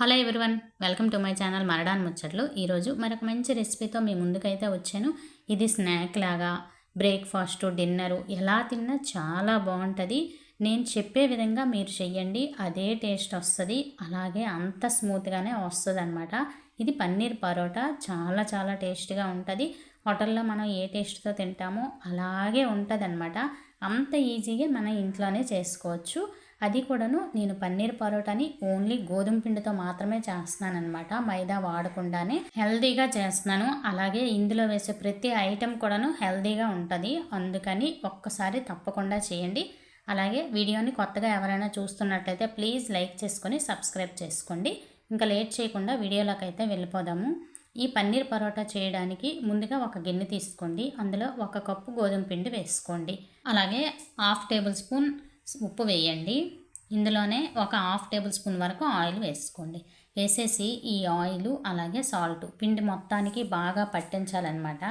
Hello everyone welcome to my channel Maradan ముచ్చట్లు. ఈరోజు మరొక మంచి రెసిపీతో మీ ముందుకైతే వచ్చాను. ఇది స్నాక్ లాగా బ్రేక్ఫాస్ట్ డిన్నరు ఎలా తిన్నా చాలా బాగుంటుంది. నేను చెప్పే విధంగా మీరు చెయ్యండి అదే టేస్ట్ వస్తుంది. అలాగే అంత స్మూత్గానే వస్తుంది అనమాట ఇది పన్నీర్ పరోటా చాలా చాలా టేస్ట్గా ఉంటుంది. హోటల్లో మనం ఏ టేస్ట్తో తింటామో అలాగే ఉంటుంది అంత ఈజీగా మనం ఇంట్లోనే చేసుకోవచ్చు. అది కూడాను నేను పన్నీర్ పరోటాని ఓన్లీ గోధుమ పిండితో మాత్రమే చేస్తున్నానమాట మైదా వాడకుండానే హెల్దీగా చేస్తున్నాను. అలాగే ఇందులో వేసే ప్రతి ఐటెం కూడాను హెల్దీగా ఉంటుంది. అందుకని ఒక్కసారి తప్పకుండా చేయండి. అలాగే వీడియోని కొత్తగా ఎవరైనా చూస్తున్నట్లయితే ప్లీజ్ లైక్ చేసుకొని సబ్స్క్రైబ్ చేసుకోండి. ఇంకా లేట్ చేయకుండా వీడియోలోకి అయితే వెళ్ళిపోదాము. ఈ పన్నీర్ పరోటా చేయడానికి ముందుగా ఒక గిన్నె తీసుకోండి. అందులో ఒక కప్పు గోధుమ పిండి వేసుకోండి. అలాగే హాఫ్ టేబుల్ స్పూన్ ఉప్పు వేయండి. ఇందులోనే ఒక హాఫ్ టేబుల్ స్పూన్ వరకు ఆయిల్ వేసుకోండి. వేసేసి ఈ ఆయిల్ అలాగే సాల్ట్ పిండి మొత్తానికి బాగా పట్టించాలన్నమాట.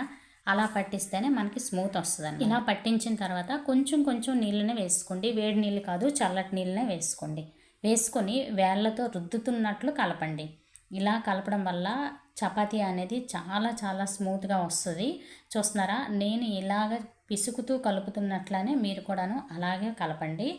అలా పట్టిస్తేనే మనకి స్మూత్ వస్తుంది ఇలా పట్టించిన తర్వాత కొంచెం కొంచెం నీళ్ళనే వేసుకోండి. వేడి నీళ్ళు కాదు చల్లటి నీళ్ళనే వేసుకోండి. వేసుకొని వేళ్ళతో రుద్దుతున్నట్లు కలపండి. ఇలా కలపడం వల్ల చపాతీ అనేది చాలా చాలా స్మూత్గా వస్తుంది. చూస్తున్నారా? నేను ఇలాగ పిసుకుతూ కలుపుతున్నట్లనే మీరు కూడాను అలాగే కలపండి.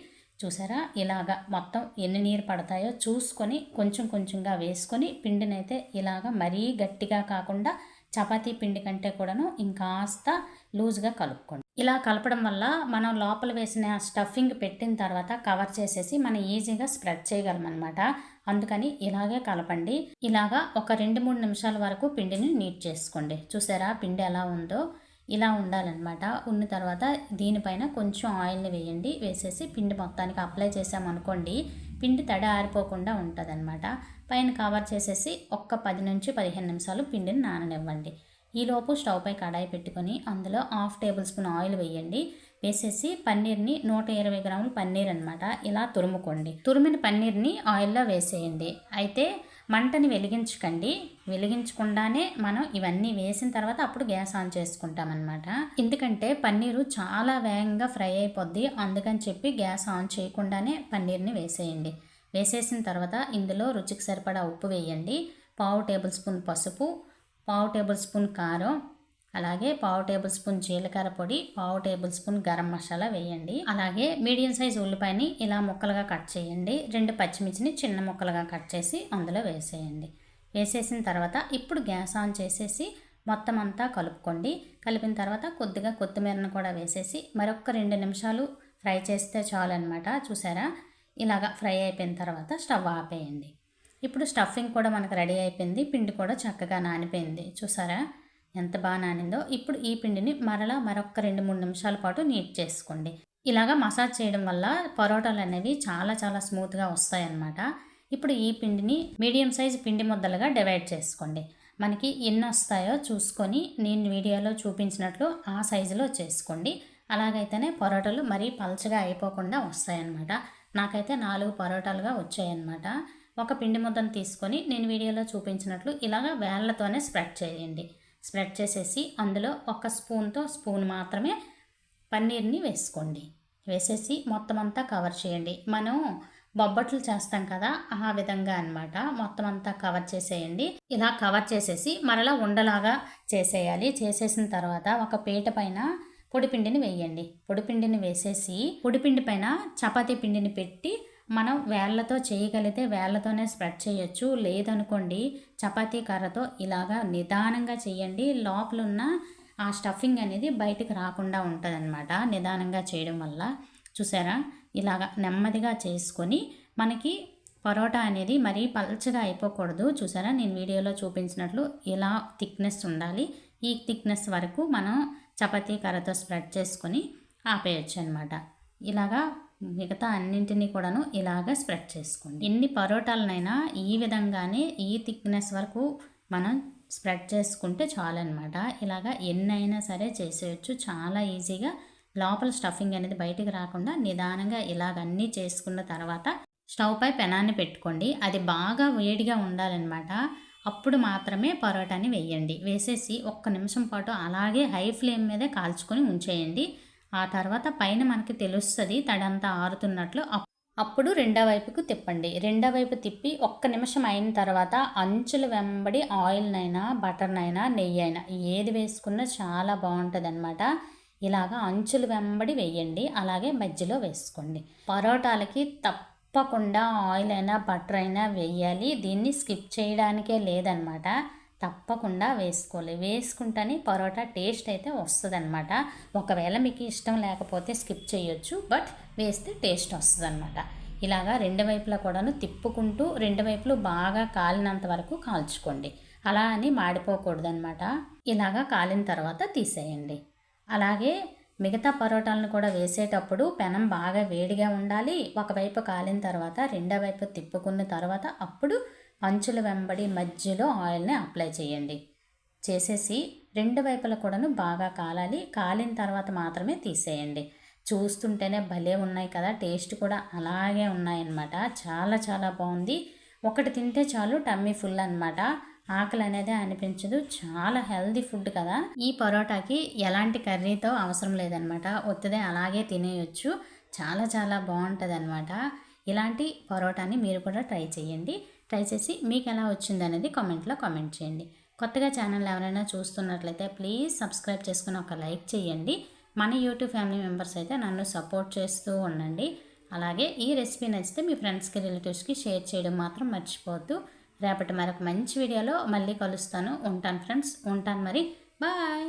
చూసారా? ఇలాగ మొత్తం ఎన్ని నీరు పడతాయో చూసుకొని కొంచెం కొంచెంగా వేసుకొని పిండినైతే ఇలాగ మరీ గట్టిగా కాకుండా చపాతీ పిండి కంటే కూడాను ఇంకాస్త లూజ్గా కలుపుకోండి. ఇలా కలపడం వల్ల మనం లోపల వేసిన స్టఫింగ్ పెట్టిన తర్వాత కవర్ చేసేసి మనం ఈజీగా స్ప్రెడ్ చేయగలం అనమాట అందుకని ఇలాగే కలపండి. ఇలాగా ఒక రెండు మూడు నిమిషాల వరకు పిండిని నీట్ చేసుకోండి. చూసారా? పిండి ఎలా ఉందో? ఇలా ఉండాలన్నమాట. ఉన్న తర్వాత దీనిపైన కొంచెం ఆయిల్ని వేయండి. వేసేసి పిండి మొత్తానికి అప్లై చేసామనుకోండి పిండి తడ ఆరిపోకుండా ఉంటుంది పైన కవర్ చేసేసి ఒక్క పది నుంచి పదిహేను నిమిషాలు పిండిని నాననివ్వండి. ఈలోపు స్టవ్ పై కడాయి పెట్టుకొని అందులో హాఫ్ టేబుల్ స్పూన్ ఆయిల్ వేయండి. వేసేసి పన్నీర్ని నూట ఇరవై గ్రాములు పన్నీర్ అనమాట ఇలా తురుముకోండి. తురిమిన పన్నీర్ని ఆయిల్లో వేసేయండి. అయితే మంటని వెలిగించకండి. వెలిగించకుండానే మనం ఇవన్నీ వేసిన తర్వాత అప్పుడు గ్యాస్ ఆన్ చేసుకుంటామన్నమాట. ఎందుకంటే పన్నీరు చాలా వేగంగా ఫ్రై అయిపోద్ది. అందుకని చెప్పి గ్యాస్ ఆన్ చేయకుండానే పన్నీర్ని వేసేయండి. వేసేసిన తర్వాత ఇందులో రుచికి సరిపడా ఉప్పు వేయండి. పావు టేబుల్ స్పూన్ పసుపు పావు టేబుల్ స్పూన్ కారం అలాగే పావు టేబుల్ స్పూన్ జీలకర్ర పొడి పావు టేబుల్ స్పూన్ గరం మసాలా వేయండి. అలాగే మీడియం సైజ్ ఉల్లిపాయని ఇలా ముక్కలుగా కట్ చేయండి. రెండు పచ్చిమిర్చిని చిన్న ముక్కలుగా కట్ చేసి అందులో వేసేయండి. వేసేసిన తర్వాత ఇప్పుడు గ్యాస్ ఆన్ చేసేసి మొత్తం అంతా కలుపుకోండి. కలిపిన తర్వాత కొద్దిగా కొత్తిమీరను కూడా వేసేసి మరొక రెండు నిమిషాలు ఫ్రై చేస్తే చాలు అనమాట చూసారా? ఇలాగా ఫ్రై అయిపోయిన తర్వాత స్టవ్ ఆపేయండి. ఇప్పుడు స్టఫింగ్ కూడా మనకు రెడీ అయిపోయింది. పిండి కూడా చక్కగా నానిపోయింది. చూసారా? ఎంత బాగా నానిందో ఇప్పుడు ఈ పిండిని మరలా మరొక రెండు మూడు నిమిషాల పాటు నీట్ చేసుకోండి. ఇలాగా మసాజ్ చేయడం వల్ల పరోటాలు అనేవి చాలా చాలా స్మూత్గా వస్తాయన్నమాట. ఇప్పుడు ఈ పిండిని మీడియం సైజ్ పిండి ముద్దలుగా డివైడ్ చేసుకోండి. మనకి ఎన్ని వస్తాయో చూసుకొని నేను వీడియోలో చూపించినట్లు ఆ సైజులో చేసుకోండి. అలాగైతేనే పరోటాలు మరీ పలచగా అయిపోకుండా వస్తాయన్నమాట. నాకైతే నాలుగు పరోటాలుగా వచ్చాయన్నమాట. ఒక పిండి ముద్దను తీసుకొని నేను వీడియోలో చూపించినట్లు ఇలాగ వేళ్ళతోనే స్ప్రెడ్ చేయండి. స్ప్రెడ్ చేసేసి అందులో ఒక స్పూన్తో స్పూన్ మాత్రమే పన్నీర్ని వేసుకోండి. వేసేసి మొత్తం అంతా కవర్ చేయండి. మనం బొబ్బట్లు చేస్తాం కదా ఆ విధంగా అనమాట మొత్తం అంతా కవర్ చేసేయండి. ఇలా కవర్ చేసేసి మరలా ఉండలాగా చేసేయాలి. చేసేసిన తర్వాత ఒక పీట పైన పొడిపిండిని వేయండి. పొడిపిండిని వేసేసి పొడిపిండి పైన చపాతీ పిండిని పెట్టి మనం వేళ్ళతో చేయగలిగితే వేళ్ళతోనే స్ప్రెడ్ చేయొచ్చు. లేదనుకోండి చపాతీ కర్రతో ఇలాగా నిదానంగా చేయండి. లోపల ఉన్న ఆ స్టఫింగ్ అనేది బయటకు రాకుండా ఉంటుంది నిదానంగా చేయడం వల్ల. చూసారా? ఇలాగ నెమ్మదిగా చేసుకొని మనకి పరోటా అనేది మరీ పల్చగా అయిపోకూడదు. చూసారా? నేను వీడియోలో చూపించినట్లు ఇలా థిక్నెస్ ఉండాలి. ఈ థిక్నెస్ వరకు మనం చపాతీ కర్రతో స్ప్రెడ్ చేసుకొని ఆపేయచ్చు అనమాట ఇలాగా మిగతా అన్నింటినీ కూడాను ఇలాగ స్ప్రెడ్ చేసుకోండి. ఎన్ని పరోటాలనైనా ఈ విధంగానే ఈ థిక్నెస్ వరకు మనం స్ప్రెడ్ చేసుకుంటే చాలన్నమాట. ఇలాగా ఎన్నైనా సరే చేసేయచ్చు. చాలా ఈజీగా లోపల స్టఫింగ్ అనేది బయటికి రాకుండా నిదానంగా ఇలాగన్నీ చేసుకున్న తర్వాత స్టవ్ పై పెనాన్ని పెట్టుకోండి. అది బాగా వేడిగా ఉండాలన్నమాట. అప్పుడు మాత్రమే పరోటాని వేయండి. వేసేసి ఒక్క నిమిషం పాటు అలాగే హై ఫ్లేమ్ మీదే కాల్చుకొని ఉంచేయండి. ఆ తర్వాత పైన మనకి తెలుస్తుంది తడంతా ఆరుతున్నట్లు. అప్పుడు రెండో వైపుకు తిప్పండి. రెండో వైపు తిప్పి ఒక్క నిమిషం అయిన తర్వాత అంచుల వెంబడి ఆయిల్నైనా బటర్నైనా నెయ్యి అయినా ఏది వేసుకున్నా చాలా బాగుంటుంది అనమాట ఇలాగా అంచులు వెంబడి వేయండి. అలాగే మధ్యలో వేసుకోండి. పరోటాలకి తప్పకుండా ఆయిల్ అయినా బటర్ అయినా వేయాలి. దీన్ని స్కిప్ చేయడానికే లేదనమాట తప్పకుండా వేసుకోవాలి. వేసుకుంటేనే పరోటా టేస్ట్ అయితే వస్తుందన్నమాట. ఒకవేళ మీకు ఇష్టం లేకపోతే స్కిప్ చేయొచ్చు బట్ వేస్తే టేస్ట్ వస్తుందన్నమాట. ఇలాగా రెండు వైపులా కూడాను తిప్పుకుంటూ రెండు వైపులు బాగా కాలినంత వరకు కాల్చుకోండి. అలా అని మాడిపోకూడదు అనమాట ఇలాగా కాలిన తర్వాత తీసేయండి. అలాగే మిగతా పరోటాలను కూడా వేసేటప్పుడు పెనం బాగా వేడిగా ఉండాలి. ఒకవైపు కాలిన తర్వాత రెండో వైపు తిప్పుకున్న తర్వాత అప్పుడు అంచుల వెంబడి మధ్యలో ఆయిల్ని అప్లై చేయండి. చేసేసి రెండు వైపుల కూడాను బాగా కాలాలి. కాలిన తర్వాత మాత్రమే తీసేయండి. చూస్తుంటేనే భలే ఉన్నాయి కదా టేస్ట్ కూడా అలాగే ఉన్నాయన్నమాట. చాలా చాలా బాగుంది. ఒకటి తింటే చాలు టమ్మీ ఫుల్ అనమాట ఆకలి అనేది అనిపించదు. చాలా హెల్దీ ఫుడ్ కదా. ఈ పరోటాకి ఎలాంటి కర్రీతో అవసరం లేదనమాట ఒత్తిదే అలాగే తినేయొచ్చు. చాలా చాలా బాగుంటుంది అనమాట ఇలాంటి పరోటాని మీరు కూడా ట్రై చేయండి. ట్రై చేసి మీకు ఎలా వచ్చింది అనేది కామెంట్లో కామెంట్ చేయండి. కొత్తగా ఛానల్ ఎవరైనా చూస్తున్నట్లయితే ప్లీజ్ సబ్స్క్రైబ్ చేసుకుని ఒక లైక్ చేయండి. మన యూట్యూబ్ ఫ్యామిలీ మెంబర్స్ అయితే నన్ను సపోర్ట్ చేస్తూ ఉండండి. అలాగే ఈ రెసిపీ నచ్చితే మీ ఫ్రెండ్స్కి రిలేటివ్స్కి షేర్ చేయడం మాత్రం మర్చిపోవద్దు. రేపటి మరొక మంచి వీడియోలో మళ్ళీ కలుస్తాను. ఉంటాను ఫ్రెండ్స్. ఉంటాను మరి. బాయ్!